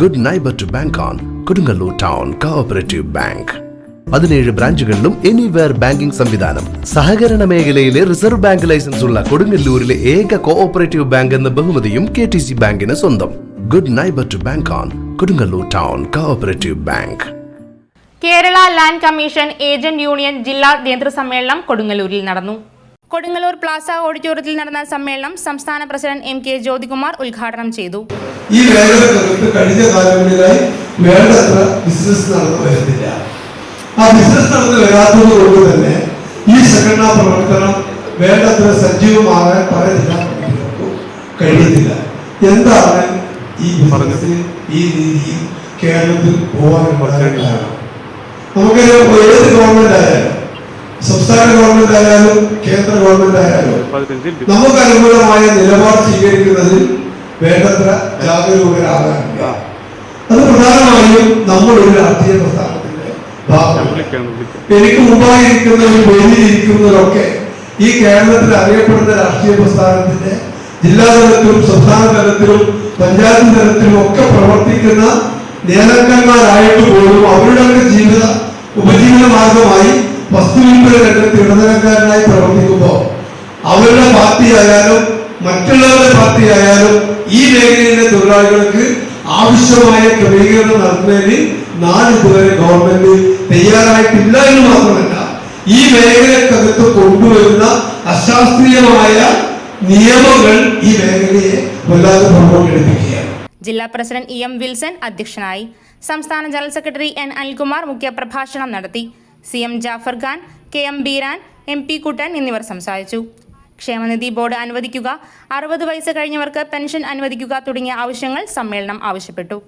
Good neighbour to bank on Kodungallur town cooperative bank പതിനേഴ് ബ്രാഞ്ചുകളിലും anywhere banking സംവിധാനം. സഹകരണ മേഖലയിലെ റിസർവ് ബാങ്ക് ലൈസൻസ് ഉള്ള കൊടുങ്ങല്ലൂരിലെ ഏക കോഓപ്പറേറ്റീവ് ബാങ്ക് എന്ന ബഹുമതിയും കെ ടി സി ബാങ്കിന് സ്വന്തം. Good neighbour to bank on Kodungallur town cooperative bank Kerala land commission agent union ജില്ലാ നേതൃസമ്മേളനം കൊടുങ്ങല്ലൂരിൽ നടന്നു. കൊടുങ്ങല്ലൂർ പ്ലാസ ഓഡിറ്റോറിയത്തിൽ നടന്ന സമ്മേളനം സംസ്ഥാന പ്രസിഡന്റ് എം കെ ജ്യോതികുമാർ ഉദ്ഘാടനം ചെയ്തു. ഈ മേഖലകൾക്ക് കഴിഞ്ഞ കാലങ്ങളിലായി വേണ്ടത്ര ബിസിനസ് നടന്നു വരുന്നില്ല. ആ ബിസിനസ് നടന്നു വരാത്തത് കൊണ്ട് തന്നെ ഈ സംഘടനാ പ്രവർത്തനം വേണ്ടത്ര സജീവമാകാൻ പല ജില്ലാ കഴിയുന്നില്ല. എന്താണ് ഈ ബിസിനസ് ഈ രീതിയിൽ കേരളത്തിൽ പോകാനുള്ള നമുക്ക് ഏത് ഗവൺമെന്റ് സംസ്ഥാന ഗവൺമെന്റ് ആയാലും കേന്ദ്ര ഗവൺമെന്റ് ആയാലും നമുക്ക് അനുകൂലമായ നിലപാട് സ്വീകരിക്കുന്നതിൽ വേണ്ടത്ര ജാഗരൂകരാകാനില്ല അത് പ്രധാനമായും നമ്മൾ ഒരു രാഷ്ട്രീയ പ്രസ്ഥാനത്തിന്റെ എനിക്ക് മുമ്പായിരിക്കുന്ന ഒരു വേദിയിലിരിക്കുന്നവരൊക്കെ ഈ കേരളത്തിൽ അറിയപ്പെടുന്ന രാഷ്ട്രീയ പ്രസ്ഥാനത്തിന്റെ ജില്ലാ തലത്തിലും സംസ്ഥാന തലത്തിലും പഞ്ചായത്ത് തലത്തിലും ഒക്കെ പ്രവർത്തിക്കുന്ന നേതാക്കന്മാരായിട്ട് പോലും അവരുടെ ജീവിത വസ്തുവിൽപ്പന രംഗത്ത് ഇടനിലക്കാരനായി പ്രവർത്തിക്കുമ്പോൾ അവരുടെ പാർട്ടി ആയാലും മറ്റുള്ളവരുടെ പാർട്ടി ആയാലും ഈ മേഖലയിലെ തൊഴിലാളികൾക്ക് ആവശ്യമായ ക്രമീകരണം നടത്തുന്നതിന് നാളിതുവരെ ഗവൺമെന്റ് തയ്യാറായിട്ടില്ല എന്ന് മാത്രമല്ല ഈ മേഖലക്കകത്ത് കൊണ്ടുവരുന്ന അശാസ്ത്രീയമായ നിയമങ്ങൾ ഈ മേഖലയെ വല്ലാതെ പുറകോട്ടെടുപ്പിക്കുകയാണ്. ജില്ലാ പ്രസിഡന്റ് ഇ എം വിൽസൺ അധ്യക്ഷനായി സംസ്ഥാന ജനറൽ സെക്രട്ടറി എൻ അനിൽകുമാർ മുഖ്യപ്രഭാഷണം നടത്തി. C M Jafar Khan K M Beeran M P Kuttan എന്നിവർ സംസാരിച്ചു. ക്ഷേമനിധി ബോർഡ് അനുവദിക്കുക. അറുപത് വയസ്സ് കഴിഞ്ഞവർക്ക് പെൻഷൻ അനുവദിക്കുക തുടങ്ങിയ ആവശ്യങ്ങൾ സമ്മേളനം ആവശ്യപ്പെട്ടു.